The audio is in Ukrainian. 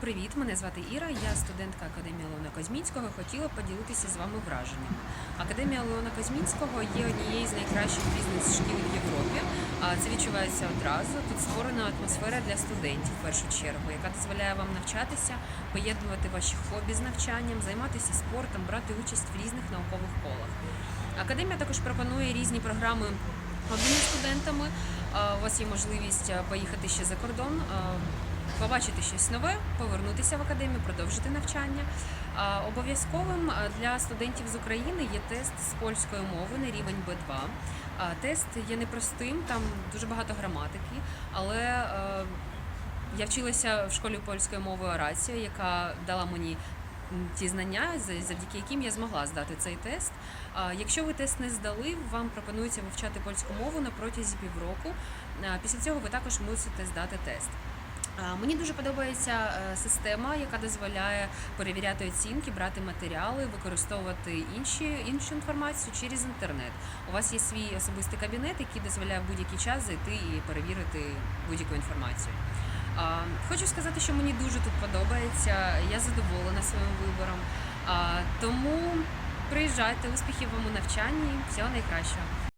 Привіт, мене звати Іра. Я студентка Академії Леона Козмінського. Хотіла поділитися з вами враженнями. Академія Леона Козмінського є однією з найкращих бізнес-шкіл в Європі. Це відчувається одразу. Тут створена атмосфера для студентів в першу чергу, яка дозволяє вам навчатися, поєднувати ваші хобі з навчанням, займатися спортом, брати участь в різних наукових колах. Академія також пропонує різні програми обміну студентами. У вас є можливість поїхати ще за кордон, побачити щось нове, повернутися в академію, продовжити навчання. Обов'язковим для студентів з України є тест з польської мови на рівень B2. Тест є непростим, там дуже багато граматики, але е, я вчилася в школі польської мови Орація, яка дала мені ті знання, завдяки яким я змогла здати цей тест. Якщо ви тест не здали, вам пропонується вивчати польську мову на протязі півроку. Після цього ви також мусите здати тест. Мені дуже подобається е, система, яка дозволяє перевіряти оцінки, брати матеріали, використовувати інші, іншу інформацію через інтернет. У вас є свій особистий кабінет, який дозволяє в будь-який час зайти і перевірити будь-яку інформацію. Хочу сказати, що мені дуже тут подобається. Я задоволена своїм вибором. Тому приїжджайте, успіхів вам у навчанні, всього найкращого.